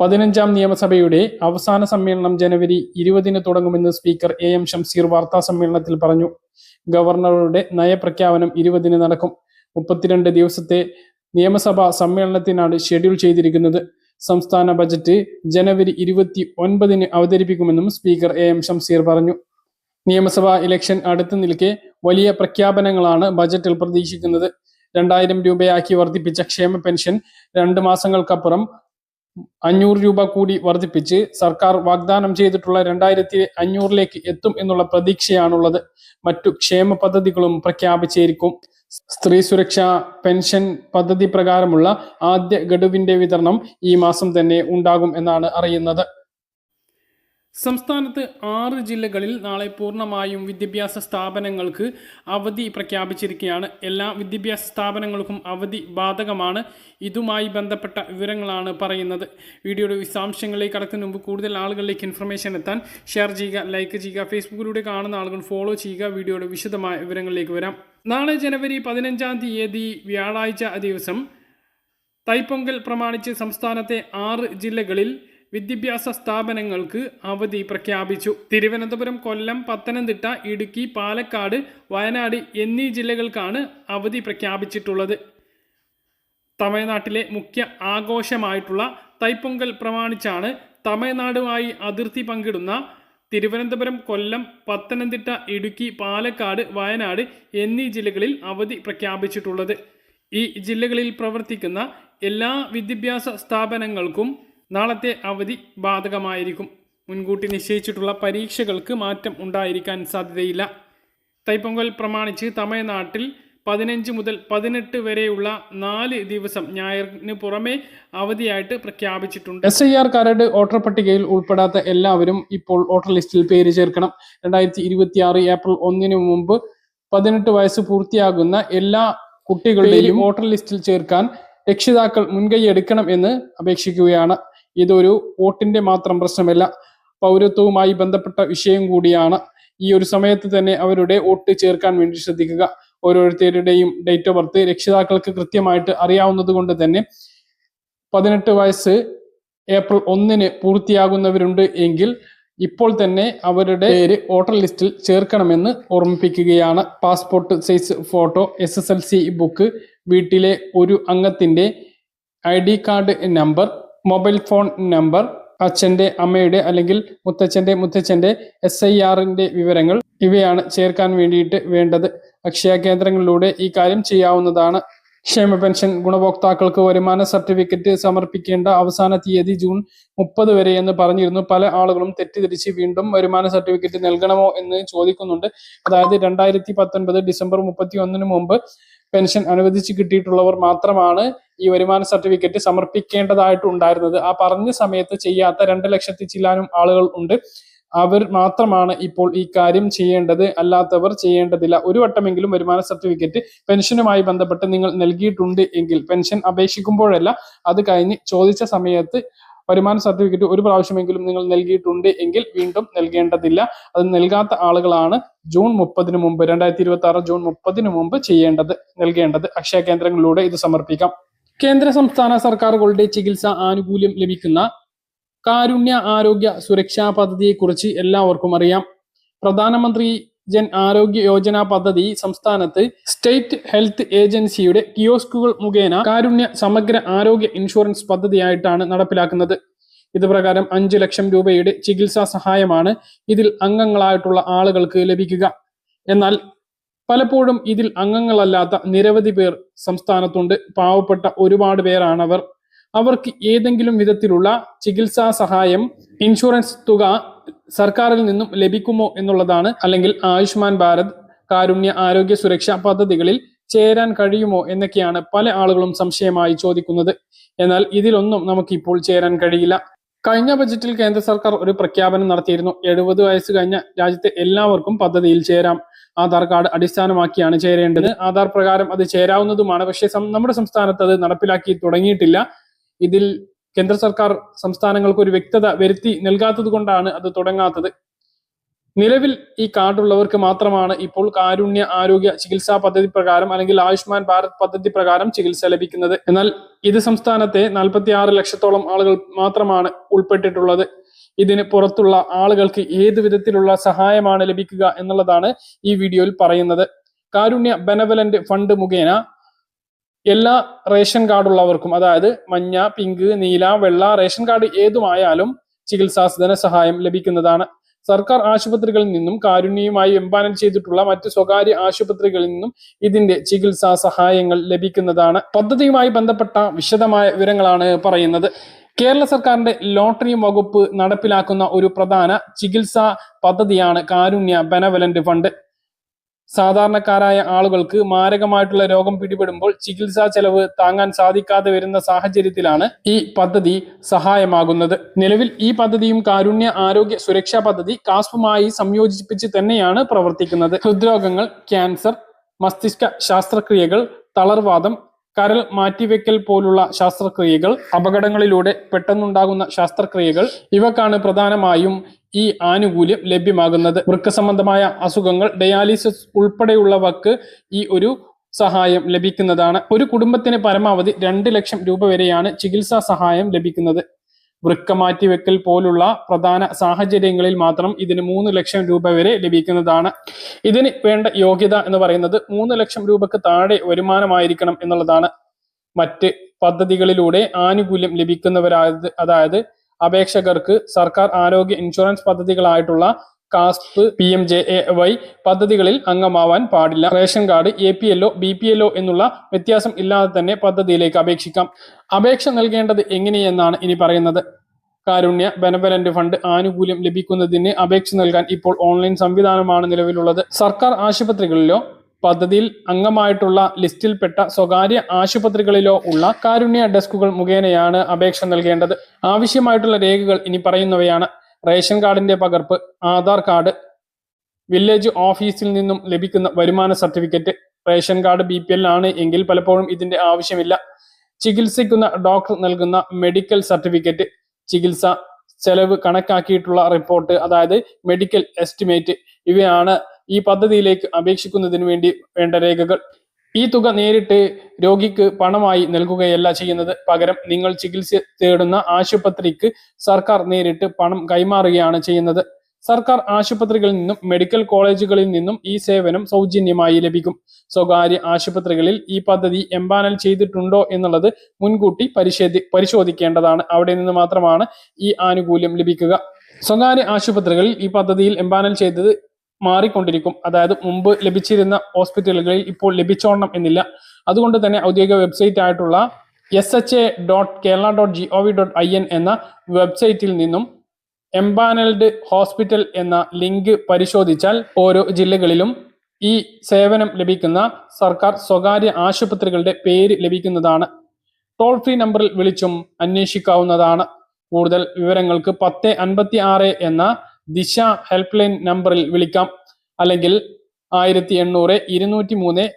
പതിനഞ്ചാം നിയമസഭയുടെ അവസാന സമ്മേളനം ജനുവരി ഇരുപതിന് തുടങ്ങുമെന്ന് സ്പീക്കർ എ എം ഷംസീർ വാർത്താ സമ്മേളനത്തിൽ പറഞ്ഞു. ഗവർണറുടെ നയപ്രഖ്യാപനം ഇരുപതിന് നടക്കും. മുപ്പത്തിരണ്ട് ദിവസത്തെ നിയമസഭാ സമ്മേളനത്തിനാണ് ഷെഡ്യൂൾ ചെയ്തിരിക്കുന്നത്. സംസ്ഥാന ബജറ്റ് ജനുവരി ഇരുപത്തി ഒൻപതിന് അവതരിപ്പിക്കുമെന്നും സ്പീക്കർ എ എം ഷംസീർ പറഞ്ഞു. നിയമസഭാ ഇലക്ഷൻ അടുത്തു നിൽക്കെ വലിയ പ്രഖ്യാപനങ്ങളാണ് ബജറ്റിൽ പ്രതീക്ഷിക്കുന്നത്. രണ്ടായിരം രൂപയാക്കി വർദ്ധിപ്പിച്ച ക്ഷേമ പെൻഷൻ രണ്ട് മാസങ്ങൾക്കപ്പുറം അഞ്ഞൂറ് രൂപ കൂടി വർദ്ധിപ്പിച്ച് സർക്കാർ വാഗ്ദാനം ചെയ്തിട്ടുള്ള രണ്ടായിരത്തി അഞ്ഞൂറിലേക്ക് എത്തും എന്നുള്ള പ്രതീക്ഷയാണുള്ളത്. മറ്റു ക്ഷേമ പദ്ധതികളും പ്രഖ്യാപിച്ചിരിക്കും. സ്ത്രീ സുരക്ഷ പെൻഷൻ പദ്ധതി പ്രകാരമുള്ള ആദ്യ ഗഡുവിന്റെ വിതരണം ഈ മാസം തന്നെ ഉണ്ടാകും എന്നാണ് അറിയുന്നത്. സംസ്ഥാനത്ത് ആറ് ജില്ലകളിൽ നാളെ പൂർണമായും വിദ്യാഭ്യാസ സ്ഥാപനങ്ങൾക്ക് അവധി പ്രഖ്യാപിച്ചിരിക്കുകയാണ്. എല്ലാ വിദ്യാഭ്യാസ സ്ഥാപനങ്ങൾക്കും അവധി ബാധകമാണ്. ഇതുമായി ബന്ധപ്പെട്ട വിവരങ്ങളാണ് പറയുന്നത്. വീഡിയോയുടെ വിശദാംശങ്ങളിലേക്ക് കടക്കുന്ന മുമ്പ് കൂടുതൽ ആളുകളിലേക്ക് ഇൻഫർമേഷൻ എത്താൻ ഷെയർ ചെയ്യുക ലൈക്ക് ചെയ്യുക ഫേസ്ബുക്കിലൂടെ കാണുന്ന ആളുകൾ ഫോളോ ചെയ്യുക. വീഡിയോയുടെ വിശദമായ വിവരങ്ങളിലേക്ക് വരാം. നാളെ ജനുവരി പതിനഞ്ചാം തീയതി വ്യാഴാഴ്ച ദിവസം തൈപ്പൊങ്കൽ പ്രമാണിച്ച് സംസ്ഥാനത്തെ ആറ് ജില്ലകളിൽ വിദ്യാഭ്യാസ സ്ഥാപനങ്ങൾക്ക് അവധി പ്രഖ്യാപിച്ചു. തിരുവനന്തപുരം കൊല്ലം പത്തനംതിട്ട ഇടുക്കി പാലക്കാട് വയനാട് എന്നീ ജില്ലകൾക്കാണ് അവധി പ്രഖ്യാപിച്ചിട്ടുള്ളത്. തമിഴ്നാട്ടിലെ മുഖ്യ ആഘോഷമായിട്ടുള്ള തൈപ്പൊങ്കൽ പ്രമാണിച്ചാണ് തമിഴ്നാടുമായി അതിർത്തി പങ്കിടുന്ന തിരുവനന്തപുരം കൊല്ലം പത്തനംതിട്ട ഇടുക്കി പാലക്കാട് വയനാട് എന്നീ ജില്ലകളിൽ അവധി പ്രഖ്യാപിച്ചിട്ടുള്ളത്. ഈ ജില്ലകളിൽ പ്രവർത്തിക്കുന്ന എല്ലാ വിദ്യാഭ്യാസ സ്ഥാപനങ്ങൾക്കും നാളത്തെ അവധി ബാധകമായിരിക്കും. മുൻകൂട്ടി നിശ്ചയിച്ചിട്ടുള്ള പരീക്ഷകൾക്ക് മാറ്റം ഉണ്ടായിരിക്കാൻ സാധ്യതയില്ല. തൈപ്പൊങ്കൽ പ്രമാണിച്ച് തമിഴ്നാട്ടിൽ പതിനഞ്ച് മുതൽ പതിനെട്ട് വരെയുള്ള നാല് ദിവസം ഞായറിന് പുറമെ അവധിയായിട്ട് പ്രഖ്യാപിച്ചിട്ടുണ്ട്. എസ് ഐ ആർ കരട് വോട്ടർ പട്ടികയിൽ ഉൾപ്പെടാത്ത എല്ലാവരും ഇപ്പോൾ വോട്ടർ ലിസ്റ്റിൽ പേര് ചേർക്കണം. രണ്ടായിരത്തി ഇരുപത്തിയാറ് ഏപ്രിൽ ഒന്നിന് മുമ്പ് പതിനെട്ട് വയസ്സ് പൂർത്തിയാകുന്ന എല്ലാ കുട്ടികളുടെയും വോട്ടർ ലിസ്റ്റിൽ ചേർക്കാൻ രക്ഷിതാക്കൾ മുൻകൈ എടുക്കണം എന്ന് അപേക്ഷിക്കുകയാണ്. ഇതൊരു വോട്ടിന്റെ മാത്രം പ്രശ്നമല്ല പൗരത്വവുമായി ബന്ധപ്പെട്ട വിഷയം കൂടിയാണ്. ഈ ഒരു സമയത്ത് തന്നെ അവരുടെ വോട്ട് ചേർക്കാൻ വേണ്ടി ശ്രദ്ധിക്കുക. ഓരോരുത്തരുടെയും ഡേറ്റ് ഓഫ് ബർത്ത് രക്ഷിതാക്കൾക്ക് കൃത്യമായിട്ട് അറിയാവുന്നത് കൊണ്ട് തന്നെ പതിനെട്ട് വയസ്സ് ഏപ്രിൽ ഒന്നിന് പൂർത്തിയാകുന്നവരുണ്ട് എങ്കിൽ ഇപ്പോൾ തന്നെ അവരുടെ പേര് വോട്ടർ ലിസ്റ്റിൽ ചേർക്കണമെന്ന് ഓർമ്മിപ്പിക്കുകയാണ്. Passport size photo S book വീട്ടിലെ ഒരു അംഗത്തിന്റെ I card number mobile phone number അച്ഛന്റെ അമ്മയുടെ അല്ലെങ്കിൽ മുത്തച്ഛന്റെ മുത്തച്ഛന്റെ എസ് ഐ ആറിന്റെ വിവരങ്ങൾ ഇവയാണ് ചേർക്കാൻ വേണ്ടിയിട്ട് വേണ്ടത്. അക്ഷയ കേന്ദ്രങ്ങളിലൂടെ ഈ കാര്യം ചെയ്യാവുന്നതാണ്. ക്ഷേമ പെൻഷൻ ഗുണഭോക്താക്കൾക്ക് വരുമാന സർട്ടിഫിക്കറ്റ് സമർപ്പിക്കേണ്ട അവസാന തീയതി ജൂൺ മുപ്പത് വരെ എന്ന് പറഞ്ഞിരുന്നു. പല ആളുകളും തെറ്റിദ്ധരിച്ച് വീണ്ടും വരുമാന സർട്ടിഫിക്കറ്റ് നൽകണമോ എന്ന് ചോദിക്കുന്നുണ്ട്. അതായത് രണ്ടായിരത്തി പത്തൊൻപത് ഡിസംബർ മുപ്പത്തി ഒന്നിന് മുമ്പ് പെൻഷൻ അനുവദിച്ച് കിട്ടിയിട്ടുള്ളവർ മാത്രമാണ് ഈ വരുമാന സർട്ടിഫിക്കറ്റ് സമർപ്പിക്കേണ്ടതായിട്ടുണ്ടായിരുന്നത്. ആ പറഞ്ഞ സമയത്ത് ചെയ്യാത്ത രണ്ട് ലക്ഷത്തി ചില്ലാനും ആളുകൾ ഉണ്ട്. അവർ മാത്രമാണ് ഇപ്പോൾ ഈ കാര്യം ചെയ്യേണ്ടത്. അല്ലാത്തവർ ചെയ്യേണ്ടതില്ല. ഒരു വട്ടമെങ്കിലും വരുമാന സർട്ടിഫിക്കറ്റ് പെൻഷനുമായി ബന്ധപ്പെട്ട് നിങ്ങൾ നൽകിയിട്ടുണ്ട് എങ്കിൽ പെൻഷൻ അപേക്ഷിക്കുമ്പോഴല്ല അത് കഴിഞ്ഞ് ചോദിച്ച സമയത്ത് വരുമാന സർട്ടിഫിക്കറ്റ് ഒരു പ്രാവശ്യമെങ്കിലും നിങ്ങൾ നൽകിയിട്ടുണ്ട് എങ്കിൽ വീണ്ടും നൽകേണ്ടതില്ല. അത് നൽകാത്ത ആളുകളാണ് ജൂൺ മുപ്പതിന് മുമ്പ് രണ്ടായിരത്തി ഇരുപത്തി ആറ് ജൂൺ മുപ്പതിന് മുമ്പ് ചെയ്യേണ്ടത് നൽകേണ്ടത്. അക്ഷയ കേന്ദ്രങ്ങളിലൂടെ ഇത് സമർപ്പിക്കാം. കേന്ദ്ര സംസ്ഥാന സർക്കാരുകളുടെ ചികിത്സ ആനുകൂല്യം ലഭിക്കുന്ന കാരുണ്യ ആരോഗ്യ സുരക്ഷാ പദ്ധതിയെക്കുറിച്ച് എല്ലാവർക്കും അറിയാം. പ്രധാനമന്ത്രി ജൻ ആരോഗ്യ യോജന പദ്ധതി സംസ്ഥാനത്ത് സ്റ്റേറ്റ് ഹെൽത്ത് ഏജൻസിയുടെ കിയോസ്കുകൾ മുഖേന കാരുണ്യ സമഗ്ര ആരോഗ്യ ഇൻഷുറൻസ് പദ്ധതിയായിട്ടാണ് നടപ്പിലാക്കുന്നത്. ഇത് പ്രകാരം അഞ്ചു ലക്ഷം രൂപയുടെ ചികിത്സാ സഹായമാണ് ഇതിൽ അംഗങ്ങളായിട്ടുള്ള ആളുകൾക്ക് ലഭിക്കുക. എന്നാൽ പലപ്പോഴും ഇതിൽ അംഗങ്ങളല്ലാത്ത നിരവധി പേർ സംസ്ഥാനത്തുണ്ട്. പാവപ്പെട്ട ഒരുപാട് പേരാണവർ അവർക്ക് ഏതെങ്കിലും വിധത്തിലുള്ള ചികിത്സാ സഹായം ഇൻഷുറൻസ് തുക സർക്കാരിൽ നിന്നും ലഭിക്കുമോ എന്നുള്ളതാണ്. അല്ലെങ്കിൽ ആയുഷ്മാൻ ഭാരത് കാരുണ്യ ആരോഗ്യ സുരക്ഷാ പദ്ധതികളിൽ ചേരാൻ കഴിയുമോ എന്നൊക്കെയാണ് പല ആളുകളും സംശയമായി ചോദിക്കുന്നത്. എന്നാൽ ഇതിലൊന്നും നമുക്കിപ്പോൾ ചേരാൻ കഴിയില്ല. കഴിഞ്ഞ ബജറ്റിൽ കേന്ദ്ര സർക്കാർ ഒരു പ്രഖ്യാപനം നടത്തിയിരുന്നു. എഴുപത് വയസ്സ് കഴിഞ്ഞ രാജ്യത്തെ എല്ലാവർക്കും പദ്ധതിയിൽ ചേരാം. ആധാർ കാർഡ് അടിസ്ഥാനമാക്കിയാണ് ചേരേണ്ടത്. ആധാർ പ്രകാരം അത് ചേരാവുന്നതുമാണ്. പക്ഷേ നമ്മുടെ സംസ്ഥാനത്ത് അത് നടപ്പിലാക്കി തുടങ്ങിയിട്ടില്ല. ഇതിൽ കേന്ദ്ര സർക്കാർ സംസ്ഥാനങ്ങൾക്ക് ഒരു വ്യക്തത വരുത്തി നൽകാത്തത് കൊണ്ടാണ് അത് തുടങ്ങാത്തത്. നിലവിൽ ഈ കാർഡുള്ളവർക്ക് മാത്രമാണ് ഇപ്പോൾ കാരുണ്യ ആരോഗ്യ ചികിത്സാ പദ്ധതി പ്രകാരം അല്ലെങ്കിൽ ആയുഷ്മാൻ ഭാരത് പദ്ധതി പ്രകാരം ചികിത്സ ലഭിക്കുന്നത്. എന്നാൽ ഇത് സംസ്ഥാനത്തെ നാൽപ്പത്തി ആറ് ലക്ഷത്തോളം ആളുകൾ മാത്രമാണ് ഉൾപ്പെട്ടിട്ടുള്ളത്. ഇതിന് പുറത്തുള്ള ആളുകൾക്ക് ഏത് വിധത്തിലുള്ള സഹായമാണ് ലഭിക്കുക എന്നുള്ളതാണ് ഈ വീഡിയോയിൽ പറയുന്നത്. കാരുണ്യ ബെനവലന്റ് ഫണ്ട് മുഖേന എല്ലാ റേഷൻ കാർഡ് ഉള്ളവർക്കും അതായത് മഞ്ഞ പിങ്ക് നീല വെള്ള റേഷൻ കാർഡ് ഏതുമായാലും ചികിത്സാ ധനസഹായം ലഭിക്കുന്നതാണ്. സർക്കാർ ആശുപത്രികളിൽ നിന്നും കാരുണ്യമായി എംപാനൽ ചെയ്തിട്ടുള്ള മറ്റ് സ്വകാര്യ ആശുപത്രികളിൽ നിന്നും ഇതിന്റെ ചികിത്സാ സഹായങ്ങൾ ലഭിക്കുന്നതാണ്. പദ്ധതിയുമായി ബന്ധപ്പെട്ട വിശദമായ വിവരങ്ങളാണ് പറയുന്നത്. കേരള സർക്കാരിന്റെ ലോട്ടറി വകുപ്പ് നടപ്പിലാക്കുന്ന ഒരു പ്രധാന ചികിത്സാ പദ്ധതിയാണ് കാരുണ്യ ബെനവലന്റ് ഫണ്ട്. സാധാരണക്കാരായ ആളുകൾക്ക് മാരകമായിട്ടുള്ള രോഗം പിടിപെടുമ്പോൾ ചികിത്സാ ചെലവ് താങ്ങാൻ സാധിക്കാതെ വരുന്ന സാഹചര്യത്തിലാണ് ഈ പദ്ധതി സഹായമാകുന്നത്. നിലവിൽ ഈ പദ്ധതിയും കാരുണ്യ ആരോഗ്യ സുരക്ഷാ പദ്ധതി കാസ്പുമായി സംയോജിപ്പിച്ച് തന്നെയാണ് പ്രവർത്തിക്കുന്നത്. ഹൃദ്രോഗങ്ങൾ ക്യാൻസർ മസ്തിഷ്ക ശാസ്ത്രക്രിയകൾ തളർവാദം കരൾ മാറ്റിവെക്കൽ പോലുള്ള ശാസ്ത്രക്രിയകൾ അപകടങ്ങളിലൂടെ പെട്ടെന്നുണ്ടാകുന്ന ശാസ്ത്രക്രിയകൾ ഇവക്കാണ് പ്രധാനമായും ഈ ആനുകൂല്യം ലഭ്യമാകുന്നത്. വൃക്ക സംബന്ധമായ അസുഖങ്ങൾ ഡയാലിസിസ് ഉൾപ്പെടെയുള്ളവക്ക് ഈ ഒരു സഹായം ലഭിക്കുന്നതാണ്. ഒരു കുടുംബത്തിന് പരമാവധി രണ്ട് ലക്ഷം രൂപ വരെയാണ് ചികിത്സാ സഹായം ലഭിക്കുന്നത്. വൃക്ക മാറ്റിവെക്കൽ പോലുള്ള പ്രധാന സാഹചര്യങ്ങളിൽ മാത്രം ഇതിന് മൂന്ന് ലക്ഷം രൂപ വരെ ലഭിക്കുന്നതാണ്. ഇതിന് വേണ്ട യോഗ്യത എന്ന് പറയുന്നത് മൂന്ന് ലക്ഷം രൂപക്ക് താഴെ വരുമാനമായിരിക്കണം എന്നുള്ളതാണ്. മറ്റ് പദ്ധതികളിലൂടെ ആനുകൂല്യം ലഭിക്കുന്നവരായത് അതായത് അപേക്ഷകർക്ക് സർക്കാർ ആരോഗ്യ insurance പദ്ധതികളായിട്ടുള്ള KASP P M J A Y പദ്ധതികളിൽ അംഗമാവാൻ പാടില്ല. Ration card A P L O B P L O എന്നുള്ള വ്യത്യാസം ഇല്ലാതെ തന്നെ പദ്ധതിയിലേക്ക് അപേക്ഷിക്കാം. അപേക്ഷ നൽകേണ്ടത് എങ്ങനെയെന്നാണ് ഇനി പറയുന്നത്? കാരുണ്യ ബെനവലന്റ് ഫണ്ട് ആനുകൂല്യം ലഭിക്കുന്നതിന് അപേക്ഷ നൽകാൻ ഇപ്പോൾ ഓൺലൈൻ സംവിധാനമാണ് നിലവിലുള്ളത്. സർക്കാർ ആശുപത്രികളിലോ പദ്ധതിയിൽ അംഗമായിട്ടുള്ള ലിസ്റ്റിൽപ്പെട്ട സ്വകാര്യ ആശുപത്രികളിലോ ഉള്ള കാരുണ്യ ഡെസ്കുകൾ മുഖേനയാണ് അപേക്ഷ നൽകേണ്ടത്. ആവശ്യമായിട്ടുള്ള രേഖകൾ ഇനി പറയുന്നവയാണ്. റേഷൻ കാർഡിന്റെ പകർപ്പ് ആധാർ കാർഡ് വില്ലേജ് ഓഫീസിൽ നിന്നും ലഭിക്കുന്ന വരുമാന certificate ration card B P L ആണ് എങ്കിൽ പലപ്പോഴും ഇതിന്റെ ആവശ്യമില്ല. ചികിത്സിക്കുന്ന ഡോക്ടർ നൽകുന്ന മെഡിക്കൽ സർട്ടിഫിക്കറ്റ് ചികിത്സ ചെലവ് കണക്കാക്കിയിട്ടുള്ള റിപ്പോർട്ട് അതായത് മെഡിക്കൽ എസ്റ്റിമേറ്റ് ഇവയാണ് ഈ പദ്ധതിയിലേക്ക് അപേക്ഷിക്കുന്നതിന് വേണ്ടി വേണ്ട രേഖകൾ. ഈ തുക നേരിട്ട് രോഗിക്ക് പണമായി നൽകുകയല്ല ചെയ്യുന്നത്. പകരം നിങ്ങൾ ചികിത്സ തേടുന്ന ആശുപത്രിക്ക് സർക്കാർ നേരിട്ട് പണം കൈമാറുകയാണ് ചെയ്യുന്നത്. സർക്കാർ ആശുപത്രികളിൽ നിന്നും മെഡിക്കൽ കോളേജുകളിൽ നിന്നും ഈ സേവനം സൗജന്യമായി ലഭിക്കും. സ്വകാര്യ ആശുപത്രികളിൽ ഈ പദ്ധതി എംപാനൽ ചെയ്തിട്ടുണ്ടോ എന്നുള്ളത് മുൻകൂട്ടി പരിശോധി പരിശോധിക്കേണ്ടതാണ്. അവിടെ നിന്ന് മാത്രമാണ് ഈ ആനുകൂല്യം ലഭിക്കുക. സ്വകാര്യ ആശുപത്രികളിൽ ഈ പദ്ധതിയിൽ എംപാനൽ ചെയ്തത് മാറിക്കൊണ്ടിരിക്കും. അതായത് മുമ്പ് ലഭിച്ചിരുന്ന ഹോസ്പിറ്റലുകളിൽ ഇപ്പോൾ ലഭിച്ചോണം എന്നില്ല. അതുകൊണ്ട് തന്നെ ഔദ്യോഗിക വെബ്സൈറ്റ് ആയിട്ടുള്ള S H A dot Kerala dot G O V dot I N എന്ന വെബ്സൈറ്റിൽ നിന്നും എംപാനൽഡ് ഹോസ്പിറ്റൽ എന്ന ലിങ്ക് പരിശോധിച്ചാൽ ഓരോ ജില്ലകളിലും ഈ സേവനം ലഭിക്കുന്ന സർക്കാർ സ്വകാര്യ ആശുപത്രികളുടെ പേര് ലഭിക്കുന്നതാണ്. ടോൾ ഫ്രീ നമ്പറിൽ വിളിച്ചും അന്വേഷിക്കാവുന്നതാണ്. കൂടുതൽ വിവരങ്ങൾക്ക് പത്ത് അൻപത്തി ആറ് എന്ന ദിശ ഹെൽപ്പ് ലൈൻ നമ്പറിൽ വിളിക്കാം. അല്ലെങ്കിൽ ആയിരത്തി എണ്ണൂറ് ഇരുന്നൂറ്റി മൂന്ന്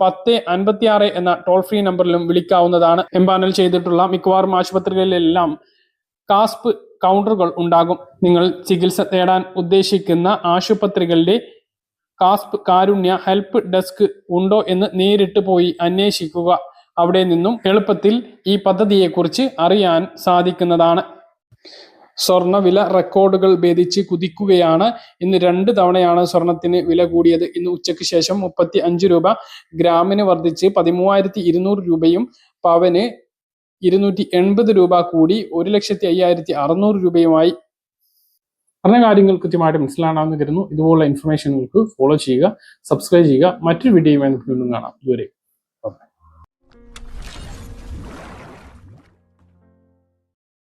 പത്ത് അൻപത്തി ആറ് എന്ന ടോൾ ഫ്രീ നമ്പറിലും വിളിക്കാവുന്നതാണ്. എംപാനൽ ചെയ്തിട്ടുള്ള മിക്കവാറും ആശുപത്രികളിലെല്ലാം കാസ്പ് കൗണ്ടറുകൾ ഉണ്ടാകും. നിങ്ങൾ ചികിത്സ തേടാൻ ഉദ്ദേശിക്കുന്ന ആശുപത്രികളുടെ കാസ്പ് കാരുണ്യ ഹെൽപ്പ് ഡെസ്ക് ഉണ്ടോ എന്ന് നേരിട്ട് പോയി അന്വേഷിക്കുക. അവിടെ നിന്നും എളുപ്പത്തിൽ ഈ പദ്ധതിയെക്കുറിച്ച് അറിയാൻ സാധിക്കുന്നതാണ്. സ്വർണവില റെക്കോർഡുകൾ ഭേദിച്ച് കുതിക്കുകയാണ്. ഇന്ന് രണ്ട് തവണയാണ് സ്വർണത്തിന് വില കൂടിയത്. ഇന്ന് ഉച്ചയ്ക്ക് ശേഷം മുപ്പത്തി അഞ്ച് രൂപ ഗ്രാമിന് വർദ്ധിച്ച് പതിമൂവായിരത്തി ഇരുന്നൂറ് രൂപയും പവന് ഇരുന്നൂറ്റി എൺപത് രൂപ കൂടി ഒരു ലക്ഷത്തി അയ്യായിരത്തി അറുന്നൂറ് രൂപയുമായി. പറഞ്ഞ കാര്യങ്ങൾ കൃത്യമായിട്ട് മനസ്സിലാണെന്ന് കരുതുന്നു. ഇതുപോലുള്ള ഇൻഫർമേഷനുകൾക്ക് ഫോളോ ചെയ്യുക സബ്സ്ക്രൈബ് ചെയ്യുക. മറ്റൊരു വീഡിയോയുമായി വീണ്ടും കാണാം. ഇതുവരെ